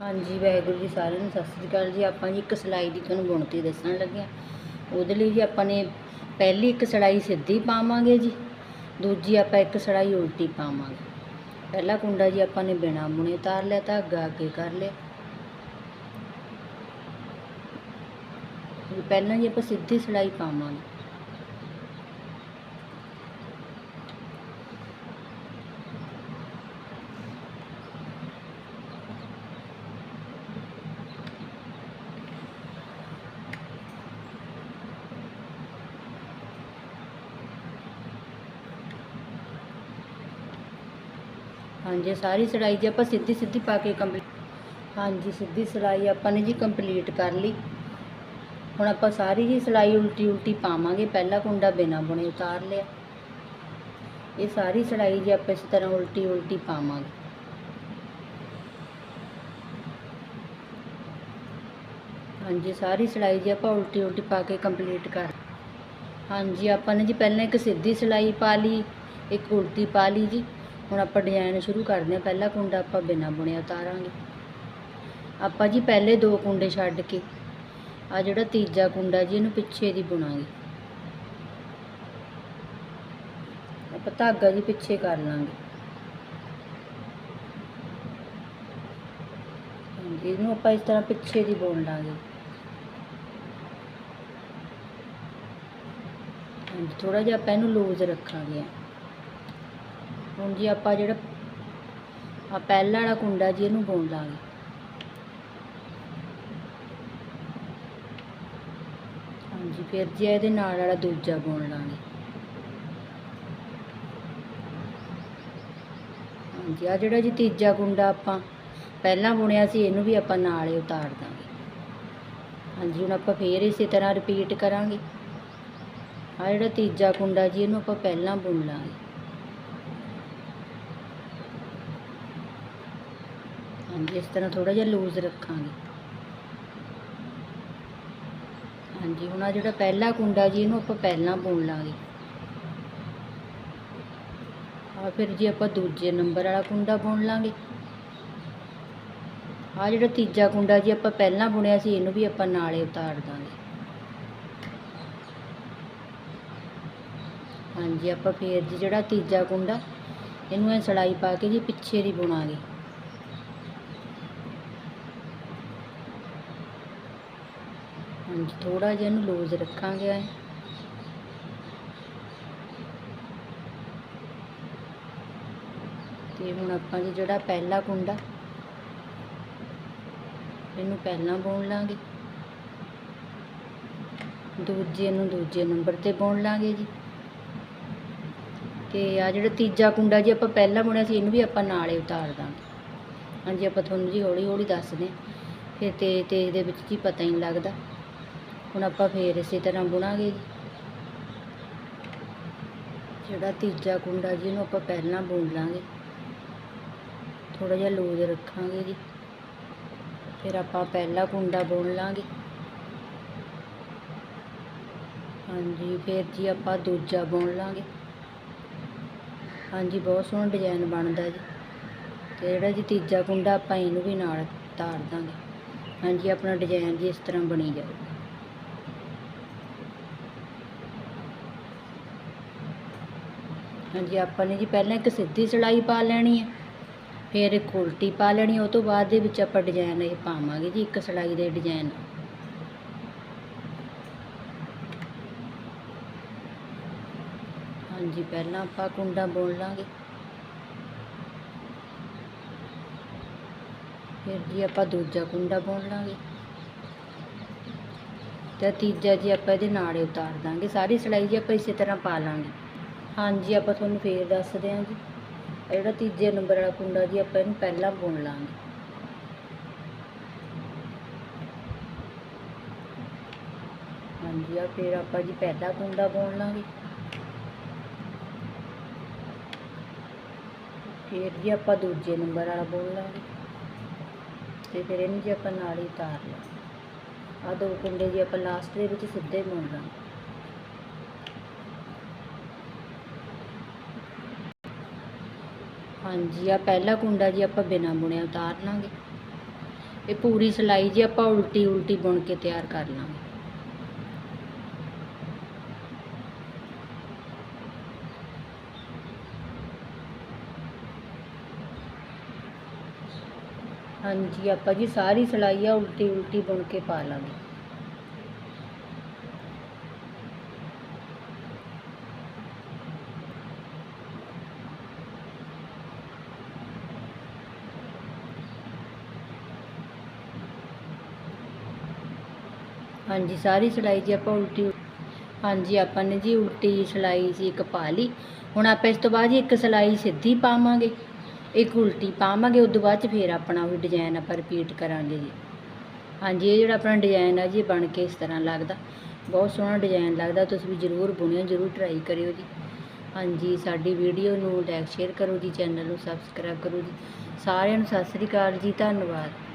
ਹਾਂਜੀ, ਵਾਹਿਗੁਰੂ ਜੀ ਸਾਰਿਆਂ ਨੂੰ ਸਤਿ ਸ੍ਰੀ ਅਕਾਲ ਜੀ। ਆਪਾਂ ਜੀ ਇੱਕ ਸਿਲਾਈ ਦੀ ਤੁਹਾਨੂੰ ਬੁਣਤੀ ਦੱਸਣ ਲੱਗੇ ਹਾਂ। ਉਹਦੇ ਲਈ ਜੀ ਆਪਾਂ ਨੇ ਪਹਿਲੀ ਇੱਕ ਸਿਲਾਈ ਸਿੱਧੀ ਪਾਵਾਂਗੇ ਜੀ, ਦੂਜੀ ਆਪਾਂ ਇੱਕ ਸਿਲਾਈ ਉਲਟੀ ਪਾਵਾਂਗੇ। ਪਹਿਲਾ ਕੁੰਡਾ ਜੀ ਆਪਾਂ ਨੇ ਬਿਨਾ ਬੁਣੇ ਉਤਾਰ ਲਿਆ, ਧਾਗਾ ਅੱਗੇ ਕਰ ਲਿਆ। ਪਹਿਲਾਂ ਜੀ ਆਪਾਂ ਸਿੱਧੀ ਸਿਲਾਈ ਪਾਵਾਂਗੇ। ਹਾਂਜੀ, ਸਾਰੀ ਸਿਲਾਈ ਜੇ ਆਪਾਂ ਸਿੱਧੀ ਸਿੱਧੀ ਪਾ ਕੇ ਕੰਪਲੀਟ ਹਾਂਜੀ, ਸਿੱਧੀ ਸਿਲਾਈ ਆਪਾਂ ਨੇ ਜੀ ਕੰਪਲੀਟ ਕਰ ਲਈ। ਹੁਣ ਆਪਾਂ ਸਾਰੀ ਜੀ ਸਿਲਾਈ ਉਲਟੀ ਉਲਟੀ ਪਾਵਾਂਗੇ। ਪਹਿਲਾ ਕੁੰਡਾ ਬਿਨਾ ਬੁਣੇ ਉਤਾਰ ਲਿਆ। ਇਹ ਸਾਰੀ ਸਿਲਾਈ ਜੇ ਆਪਾਂ ਇਸ ਤਰ੍ਹਾਂ ਉਲਟੀ ਉਲਟੀ ਪਾਵਾਂਗੇ। ਹਾਂਜੀ, ਸਾਰੀ ਸਿਲਾਈ ਜੀ ਆਪਾਂ ਉਲਟੀ ਉਲਟੀ ਪਾ ਕੇ ਕੰਪਲੀਟ ਕਰ ਹਾਂਜੀ, ਆਪਾਂ ਨੇ ਜੀ ਪਹਿਲਾਂ ਇੱਕ ਸਿੱਧੀ ਸਿਲਾਈ ਪਾ ਲਈ, ਇੱਕ ਉਲਟੀ ਪਾ ਲਈ ਜੀ। ਹੁਣ ਆਪਾਂ ਡਿਜ਼ਾਈਨ ਸ਼ੁਰੂ ਕਰਦੇ ਹਾਂ। ਪਹਿਲਾ ਕੁੰਡਾ ਆਪਾਂ ਬਿਨਾ ਬੁਣਿਆ ਉਤਾਰਾਂਗੇ। ਆਪਾਂ ਜੀ ਪਹਿਲੇ ਦੋ ਕੁੰਡੇ ਛੱਡ ਕੇ ਆ ਜਿਹੜਾ ਤੀਜਾ ਕੁੰਡਾ ਜੀ ਇਹਨੂੰ ਪਿੱਛੇ ਦੀ ਬੁਣਾਂਗੇ। ਆਪਾਂ ਧਾਗਾ ਜੀ ਪਿੱਛੇ ਕਰ ਲਾਂਗੇ। ਇਹਨੂੰ ਆਪਾਂ ਇਸ ਤਰ੍ਹਾਂ ਪਿੱਛੇ ਦੀ ਬੁਣ ਲਾਂਗੇ। ਹਾਂਜੀ ਥੋੜਾ ਜਿਹਾ ਆਪਾਂ ਇਹਨੂੰ ਲੂਜ਼ ਰੱਖਾਂਗੇ। ਹੁਣ ਜੀ ਆਪਾਂ ਜਿਹੜਾ ਆ ਪਹਿਲਾ ਵਾਲਾ ਕੁੰਡਾ ਜੀ ਇਹਨੂੰ ਬੁਣ ਲਾਂਗੇ ਹਾਂਜੀ, ਫਿਰ ਜੀ ਇਹਦੇ ਨਾਲ ਵਾਲਾ ਦੂਜਾ ਬੁਣ ਲਾਂਗੇ ਹਾਂਜੀ ਆ ਜਿਹੜਾ ਜੀ ਤੀਜਾ ਕੁੰਡਾ ਆਪਾਂ ਪਹਿਲਾਂ ਬੁਣਿਆ ਸੀ, ਇਹਨੂੰ ਵੀ ਆਪਾਂ ਨਾਲ ਹੀ ਉਤਾਰ ਦਾਂਗੇ। ਹਾਂਜੀ, ਹੁਣ ਆਪਾਂ ਫੇਰ ਇਸੇ ਤਰ੍ਹਾਂ ਰਿਪੀਟ ਕਰਾਂਗੇ। ਆ ਜਿਹੜਾ ਤੀਜਾ ਕੁੰਡਾ ਜੀ, ਇਹਨੂੰ ਆਪਾਂ ਪਹਿਲਾਂ ਬੁਣ ਲਾਂਗੇ ਹਾਂਜੀ, ਇਸ ਤਰ੍ਹਾਂ ਥੋੜਾ ਜਿਹਾ ਲੂਜ਼ ਰੱਖਾਂਗੇ। ਹਾਂਜੀ, ਹੁਣ ਆ ਜਿਹੜਾ ਪਹਿਲਾ ਕੁੰਡਾ ਜੀ, ਇਹਨੂੰ ਆਪਾਂ ਪਹਿਲਾਂ ਬੁਣ ਲਾਂਗੇ। ਆ ਫਿਰ ਜੀ ਆਪਾਂ ਦੂਜੇ ਨੰਬਰ ਵਾਲਾ ਕੁੰਡਾ ਬੁਣ ਲਾਂਗੇ। ਆ ਜਿਹੜਾ ਤੀਜਾ ਕੁੰਡਾ ਜੀ ਆਪਾਂ ਪਹਿਲਾਂ ਬੁਣਿਆ ਸੀ, ਇਹਨੂੰ ਵੀ ਆਪਾਂ ਨਾਲੇ ਉਤਾਰ ਦਾਂਗੇ। ਹਾਂਜੀ, ਆਪਾਂ ਫੇਰ ਜੀ ਜਿਹੜਾ ਤੀਜਾ ਕੁੰਡਾ, ਇਹਨੂੰ ਇਹ ਸੜਾਈ ਪਾ ਕੇ ਜੀ ਪਿੱਛੇ ਦੀ ਬੁਣਾਂਗੇ। ਹਾਂਜੀ ਥੋੜਾ ਜਿਹਾ ਇਹਨੂੰ ਲੂਜ਼ ਰੱਖਾਂਗੇ ਐਂ। ਤੇ ਹੁਣ ਆਪਾਂ ਜੀ ਜਿਹੜਾ ਪਹਿਲਾ ਕੁੰਡਾ, ਇਹਨੂੰ ਪਹਿਲਾਂ ਬੁਣ ਲਾਂਗੇ। ਦੂਜੇ ਨੂੰ ਦੂਜੇ ਨੰਬਰ ਤੇ ਬੁਣ ਲਾਂਗੇ ਜੀ। ਤੇ ਆ ਜਿਹੜਾ ਤੀਜਾ ਕੁੰਡਾ ਜੀ ਆਪਾਂ ਪਹਿਲਾਂ ਬੁਣਿਆ ਸੀ, ਇਹਨੂੰ ਵੀ ਆਪਾਂ ਨਾਲੇ ਉਤਾਰ ਦਾਂਗੇ। ਹਾਂਜੀ, ਆਪਾਂ ਤੁਹਾਨੂੰ ਜੀ ਹੌਲੀ ਹੌਲੀ ਦੱਸਦੇ ਹਾਂ। ਫਿਰ ਤੇ ਤੇਜ਼ ਦੇ ਵਿੱਚ ਜੀ ਪਤਾ ਹੀ ਨਹੀਂ ਲੱਗਦਾ। ਹੁਣ ਆਪਾਂ ਫੇਰ ਇਸੇ ਤਰ੍ਹਾਂ ਬੁਣਾਂਗੇ। ਜੀ ਜਿਹੜਾ ਤੀਜਾ ਕੁੰਡਾ ਜੀ ਇਹਨੂੰ ਆਪਾਂ ਪਹਿਲਾਂ ਬੁਣ ਲਾਂਗੇ। ਥੋੜਾ ਜਿਹਾ ਲੂਜ਼ ਰੱਖਾਂਗੇ ਜੀ। ਫਿਰ ਆਪਾਂ ਪਹਿਲਾ ਕੁੰਡਾ ਬੁਣ ਲਾਂਗੇ। ਹਾਂਜੀ, ਫਿਰ ਜੀ ਆਪਾਂ ਦੂਜਾ ਬੁਣ ਲਾਂਗੇ। ਹਾਂਜੀ, ਬਹੁਤ ਸੋਹਣਾ ਡਿਜ਼ਾਈਨ ਬਣਦਾ ਜੀ। ਤੇ ਜਿਹੜਾ ਜੀ ਤੀਜਾ ਕੁੰਡਾ ਆਪਾਂ ਇਹਨੂੰ ਵੀ ਨਾਲ ਤਾਰ ਦਾਂਗੇ। ਹਾਂਜੀ, ਆਪਣਾ ਡਿਜ਼ਾਈਨ ਜੀ ਇਸ ਤਰ੍ਹਾਂ ਬਣੀ ਜਾਊਗਾ। ਹਾਂਜੀ, ਆਪਾਂ ਨੇ ਜੀ ਪਹਿਲਾਂ ਇੱਕ ਸਿੱਧੀ ਸਿਲਾਈ ਪਾ ਲੈਣੀ ਹੈ, ਫਿਰ ਇੱਕ ਉਲਟੀ ਪਾ ਲੈਣੀ ਉਹ ਤੋਂ ਬਾਅਦ ਦੇ ਵਿੱਚ ਆਪਾਂ ਡਿਜ਼ਾਈਨ ਇਹ ਪਾਵਾਂਗੇ ਜੀ, ਇੱਕ ਸਿਲਾਈ ਦੇ ਡਿਜ਼ਾਈਨ ਹਾਂਜੀ, ਪਹਿਲਾਂ ਆਪਾਂ ਕੁੰਡਾ ਬੁਣ ਲਾਂਗੇ। ਫਿਰ ਜੀ ਆਪਾਂ ਦੂਜਾ ਕੁੰਡਾ ਬੁਣ ਲਾਂਗੇ। ਤੇ ਤੀਜਾ ਜੀ ਆਪਾਂ ਇਹਦੇ ਨਾਲੇ ਉਤਾਰ ਦਾਂਗੇ, ਸਾਰੀ ਸਿਲਾਈ ਜੀ ਆਪਾਂ ਇਸੇ ਤਰ੍ਹਾਂ ਪਾ ਲਾਂਗੇ। ਹਾਂਜੀ, ਆਪਾਂ ਤੁਹਾਨੂੰ ਫੇਰ ਦੱਸਦੇ ਹਾਂ ਜੀ। ਜਿਹੜਾ ਤੀਜੇ ਨੰਬਰ ਵਾਲਾ ਕੁੰਡਾ ਜੀ, ਆਪਾਂ ਇਹਨੂੰ ਪਹਿਲਾਂ ਬੁਣ ਲਾਂਗੇ। ਹਾਂਜੀ ਆ ਫਿਰ ਆਪਾਂ ਜੀ ਪਹਿਲਾ ਕੁੰਡਾ ਬੁਣ ਲਾਂਗੇ। ਫਿਰ ਜੀ ਆਪਾਂ ਦੂਜੇ ਨੰਬਰ ਵਾਲਾ ਬੁਣ ਲਾਂਗੇ। ਤੇ ਫਿਰ ਇਹਨੂੰ ਜੀ ਆਪਾਂ ਨਾਲ ਹੀ ਉਤਾਰ ਲਾਂਗੇ। ਆ ਦੋ ਕੁੰਡੇ ਜੀ ਆਪਾਂ ਲਾਸਟ ਦੇ ਵਿੱਚ ਸਿੱਧੇ ਬੁਣ ਲਾਂਗੇ। ਹਾਂਜੀ ਆ ਪਹਿਲਾ ਕੁੰਡਾ ਜੀ ਆਪਾਂ ਬਿਨਾ ਬੁਣਿਆ ਉਤਾਰ ਲਾਂਗੇ। ਇਹ ਪੂਰੀ ਸਿਲਾਈ ਜੀ ਆਪਾਂ ਉਲਟੀ ਉਲਟੀ ਬੁਣ ਕੇ ਤਿਆਰ ਕਰ ਲਾਂਗੇ। ਹਾਂਜੀ, ਆਪਾਂ ਜੀ ਸਾਰੀ ਸਿਲਾਈ ਆ ਉਲਟੀ ਉਲਟੀ ਬੁਣ ਕੇ ਪਾ ਲਾਂਗੇ। ਹਾਂਜੀ, ਸਾਰੀ ਸਿਲਾਈ ਜੀ ਆਪਾਂ ਉਲਟੀ ਹਾਂਜੀ, ਆਪਾਂ ਨੇ ਜੀ ਉਲਟੀ ਸਿਲਾਈ ਜੀ ਇੱਕ ਪਾ ਲਈ। ਹੁਣ ਆਪਾਂ ਇਸ ਤੋਂ ਬਾਅਦ ਜੀ ਇੱਕ ਸਿਲਾਈ ਸਿੱਧੀ ਪਾਵਾਂਗੇ, ਇੱਕ ਉਲਟੀ ਪਾਵਾਂਗੇ, ਉਸ ਤੋਂ ਬਾਅਦ ਚ ਫੇਰ ਆਪਣਾ ਵੀ ਡਿਜ਼ਾਈਨ ਆਪਾਂ ਰਿਪੀਟ ਕਰਾਂਗੇ ਜੀ। ਹਾਂਜੀ, ਇਹ ਜਿਹੜਾ ਆਪਣਾ ਡਿਜ਼ਾਈਨ ਆ ਜੀ, ਇਹ ਬਣ ਕੇ ਇਸ ਤਰ੍ਹਾਂ ਲੱਗਦਾ। ਬਹੁਤ ਸੋਹਣਾ ਡਿਜ਼ਾਈਨ ਲੱਗਦਾ, ਤੁਸੀਂ ਵੀ ਜ਼ਰੂਰ ਬੁਣਿਓ, ਜ਼ਰੂਰ ਟਰਾਈ ਕਰਿਓ ਜੀ। ਹਾਂਜੀ, ਸਾਡੀ ਵੀਡੀਓ ਨੂੰ ਲਾਈਕ ਸ਼ੇਅਰ ਕਰੋ ਜੀ ਚੈਨਲ ਨੂੰ ਸਬਸਕ੍ਰਾਈਬ ਕਰੋ ਜੀ। ਸਾਰਿਆਂ ਨੂੰ ਸਤਿ ਸ੍ਰੀ ਅਕਾਲ ਜੀ, ਧੰਨਵਾਦ।